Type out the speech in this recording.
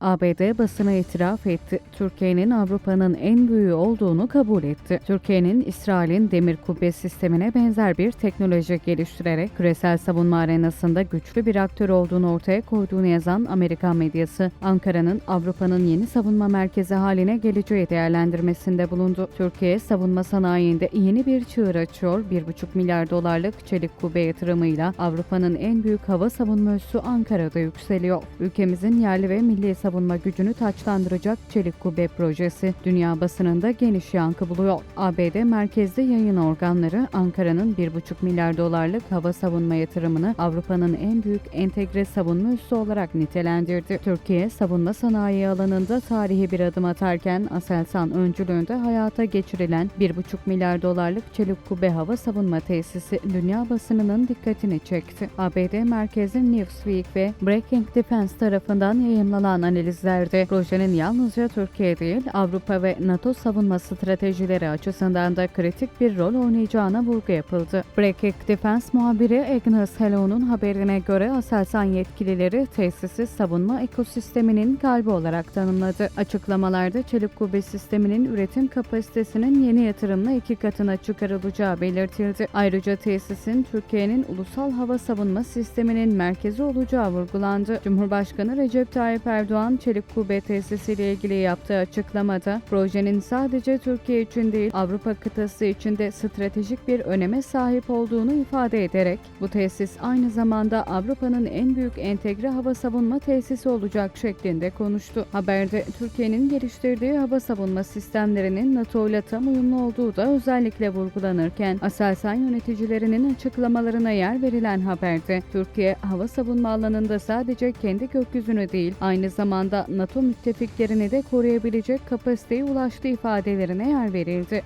ABD basına itiraf etti. Türkiye'nin Avrupa'nın en büyüğü olduğunu kabul etti. Türkiye'nin İsrail'in demir kubbe sistemine benzer bir teknoloji geliştirerek küresel savunma arenasında güçlü bir aktör olduğunu ortaya koyduğunu yazan Amerikan medyası, Ankara'nın Avrupa'nın yeni savunma merkezi haline geleceği değerlendirmesinde bulundu. Türkiye savunma sanayinde yeni bir çığır açıyor. 1,5 milyar dolarlık çelik kubbe yatırımıyla Avrupa'nın en büyük hava savunma üssü Ankara'da yükseliyor. Ülkemizin yerli ve milli savunma gücünü taçlandıracak Çelik Kubbe projesi dünya basınında geniş yankı buluyor. ABD merkezli yayın organları Ankara'nın 1,5 milyar dolarlık hava savunma yatırımını Avrupa'nın en büyük entegre savunma üssü olarak nitelendirdi. Türkiye savunma sanayi alanında tarihi bir adım atarken Aselsan öncülüğünde hayata geçirilen 1,5 milyar dolarlık Çelik Kubbe hava savunma tesisi dünya basınının dikkatini çekti. ABD merkezli Newsweek ve Breaking Defense tarafından yayımlanan analizlerde projenin yalnızca Türkiye değil Avrupa ve NATO savunma stratejileri açısından da kritik bir rol oynayacağına vurgu yapıldı. Breaking Defense muhabiri Agnes Hello'nun haberine göre Aselsan yetkilileri tesisi savunma ekosisteminin kalbi olarak tanımladı. Açıklamalarda çelik kubbe sisteminin üretim kapasitesinin yeni yatırımla iki katına çıkarılacağı belirtildi. Ayrıca tesisin Türkiye'nin ulusal hava savunma sisteminin merkezi olacağı vurgulandı. Cumhurbaşkanı Recep Tayyip Erdoğan çelik kubbe tesisiyle ilgili yaptığı açıklamada projenin sadece Türkiye için değil Avrupa kıtası için de stratejik bir öneme sahip olduğunu ifade ederek bu tesis aynı zamanda Avrupa'nın en büyük entegre hava savunma tesisi olacak şeklinde konuştu. Haberde Türkiye'nin geliştirdiği hava savunma sistemlerinin NATO ile tam uyumlu olduğu da özellikle vurgulanırken Aselsan yöneticilerinin açıklamalarına yer verilen haberde Türkiye hava savunma alanında sadece kendi gökyüzünü değil aynı zamanda NATO müttefiklerini de koruyabilecek kapasiteye ulaştığı ifadelerine yer verildi.